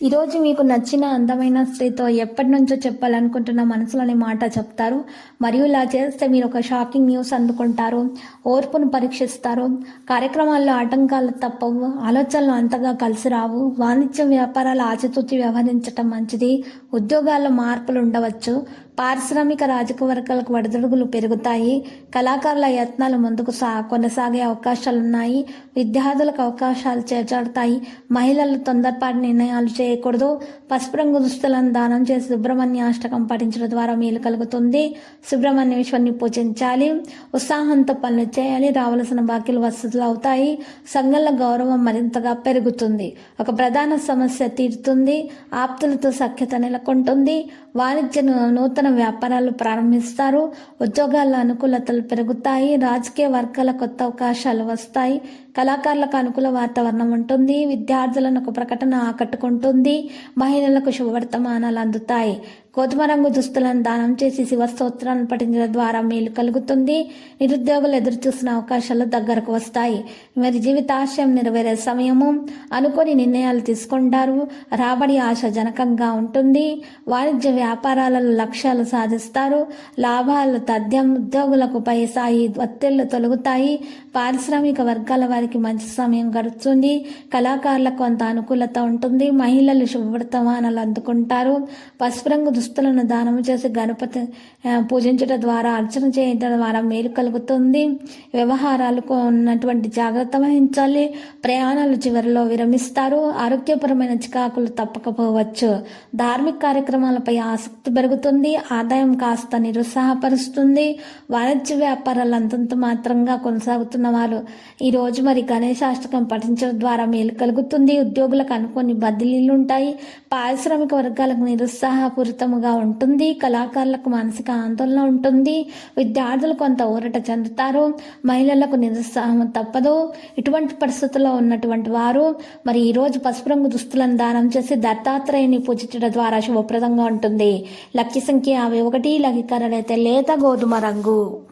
ఈరోజు మీకు నచ్చిన అందమైన స్త్రీతో ఎప్పటి నుంచో చెప్పాలనుకుంటున్న మనసులోని మాట చెప్తారు. మరియు ఇలా చేస్తే మీరు ఒక షాకింగ్ న్యూస్ అందుకుంటారు. ఓర్పును పరీక్షిస్తారు. కార్యక్రమాల్లో ఆటంకాలు తప్పవు. ఆలోచనలు అంతగా కలిసి రావు. వాణిజ్య వ్యాపారాలు ఆచితూచి వ్యవహరించటం మంచిది. ఉద్యోగాల్లో మార్పులు ఉండవచ్చు. పారిశ్రామిక రాజకీయ వర్గాలకు వడదడుగులు పెరుగుతాయి. కళాకారుల యత్నాలు ముందుకు సా కొనసాగే అవకాశాలున్నాయి. విద్యార్థులకు అవకాశాలు చేజాడుతాయి మహిళలు తొందరపాటు నిర్ణయాలు చేయకూడదు. పసుపు రంగు దుస్తులను దానం చేసి సుబ్రహ్మణ్య అష్టకం పఠించడం ద్వారా మేలు కలుగుతుంది. సుబ్రహ్మణ్యేశ్వరిని పూజించాలి. ఉత్సాహంతో పనులు చేయాలి. రావలసిన బాకీలు వసతులు అవుతాయి. సంఘంలో గౌరవం మరింతగా పెరుగుతుంది. ఒక ప్రధాన సమస్య తీరుతుంది. ఆప్తులతో సఖ్యత నెలకొంటుంది. వాణిజ్య నూతన వ్యాపారాలు ప్రారంభిస్తారు. ఉద్యోగాల అనుకూలతలు పెరుగుతాయి. రాజకీయ వర్గాల కొత్త అవకాశాలు వస్తాయి. కళాకారులకు అనుకూల వాతావరణం ఉంటుంది విద్యార్థులను ఒక ప్రకటన ఆకట్టుకుంటుంది మహిళలకు శుభవర్తమానాలు అందుతాయి. గోధుమ రంగు దుస్తులను దానం చేసి శివస్తోత్రాన్ని పఠించడం ద్వారా మేలు కలుగుతుంది. నిరుద్యోగులు ఎదురు చూసిన అవకాశాలు దగ్గరకు వస్తాయి. మరి జీవితాశయం నెరవేరే సమయము. అనుకోని నిర్ణయాలు తీసుకుంటారు. రాబడి ఆశాజనకంగా ఉంటుంది. వాణిజ్య వ్యాపారాలలో లక్ష్యాలు సాధిస్తారు. లాభాలు తథ్యం ఉద్యోగులకు పై స్థాయి ఒత్తిళ్ళు తొలగుతాయి. పారిశ్రామిక వర్గాల వారికి మంచి సమయం గడుస్తుంది. కళాకారులకు కొంత అనుకూలత ఉంటుంది. మహిళలు శుభవర్తమానాలు అందుకుంటారు. పసుపు రంగు దుస్తులను దానం చేసి గణపతి పూజించడం ద్వారా అర్చన చేయడం ద్వారా మేలు కలుగుతుంది. వ్యవహారాలకు ఉన్నటువంటి జాగ్రత్త వహించాలి. ప్రయాణాలు చివరిలో విరమిస్తారు. ఆరోగ్యపరమైన చికాకులు తప్పకపోవచ్చు. ధార్మిక కార్యక్రమాలపై ఆసక్తి పెరుగుతుంది. ఆదాయం కాస్త నిరుత్సాహపరుస్తుంది. వాణిజ్య వ్యాపారాలు అంతంత మాత్రంగా కొనసాగుతున్న వారు ఈ రోజు మరి గణేశాష్టకం పఠించడం ద్వారా మేలు కలుగుతుంది. ఉద్యోగులకు అనుకోని బదిలీలు ఉంటాయి. పారిశ్రామిక వర్గాలకు నిరుత్సాహపూరితం నిరుత్సాహపూరితముగా ఉంటుంది కళాకారులకు మానసిక ఆందోళన ఉంటుంది విద్యార్థులు కొంత ఊరట చెందుతారు మహిళలకు నిరుత్సాహం తప్పదు. ఇటువంటి పరిస్థితుల్లో ఉన్నటువంటి వారు మరి ఈరోజు పసుపు రంగు దుస్తులను దానం చేసి దత్తాత్రేయుని పూజించడం ద్వారా శుభప్రదంగా ఉంటుంది. లక్ష్య సంఖ్య యాభై ఒకటి లఘికరణ అయితే లేత గోధుమ రంగు.